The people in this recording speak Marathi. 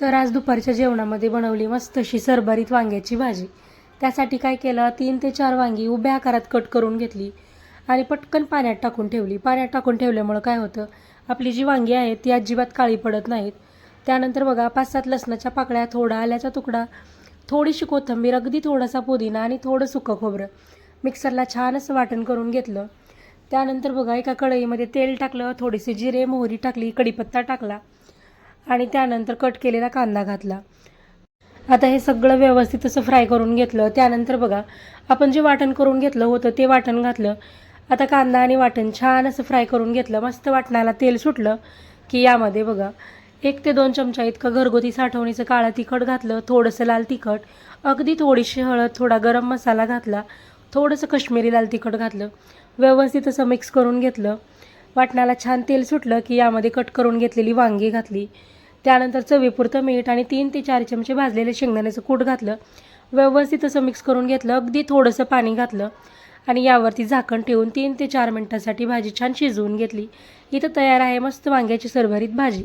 तर आज दुपारच्या जेवणामध्ये बनवली मस्त अशी सरभरीत वांग्याची भाजी. त्यासाठी काय केलं तीन ते चार वांगी उभ्या आकारात कट करून घेतली आणि पटकन पाण्यात टाकून ठेवली. पाण्यात टाकून ठेवल्यामुळं काय होतं आपली जी वांगी आहेत ती अजिबात काळी पडत नाहीत. त्यानंतर बघा पाच सात लसणाच्या पाकळ्या थोडा आल्याचा तुकडा थोडीशी कोथिंबीर अगदी थोडासा पुदिना आणि थोडं सुकं खोबरं मिक्सरला छान असं वाटण करून घेतलं. त्यानंतर बघा एका कढईमध्ये तेल टाकलं थोडीशी जिरे मोहरी टाकली कढीपत्ता टाकला. आणि त्यानंतर कट केलेला कांदा घातला. आता हे सगळं व्यवस्थित असं फ्राय करून घेतलं. त्यानंतर बघा आपण जे वाटण करून घेतलं होतं ते वाटण घातलं. आता कांदा आणि वाटण छान असं फ्राय करून घेतलं. मस्त वाटणाला तेल सुटलं की यामध्ये बघा एक ते दोन चमचा इतकं घरगुती साठवणीचं काळं तिखट घातलं थोडंसं लाल तिखट अगदी थोडीशी हळद थोडा गरम मसाला घातला थोडंसं कश्मीरी लाल तिखट घातलं व्यवस्थित असं मिक्स करून घेतलं. वाटणाला छान तेल सुटलं की यामध्ये कट करून घेतलेली वांगी घातली. त्यानंतर चवीपुरतं मीठ आणि तीन ते चार चमचे भाजलेले शेंगदाण्याचं कूट घातलं. व्यवस्थित असं मिक्स करून घेतलं. अगदी थोडंसं पाणी घातलं. आणि यावरती झाकण ठेवून तीन ते चार मिनटासाठी भाजी छान शिजवून घेतली. इथं तयार आहे मस्त वांग्याची सरभरीत भाजी.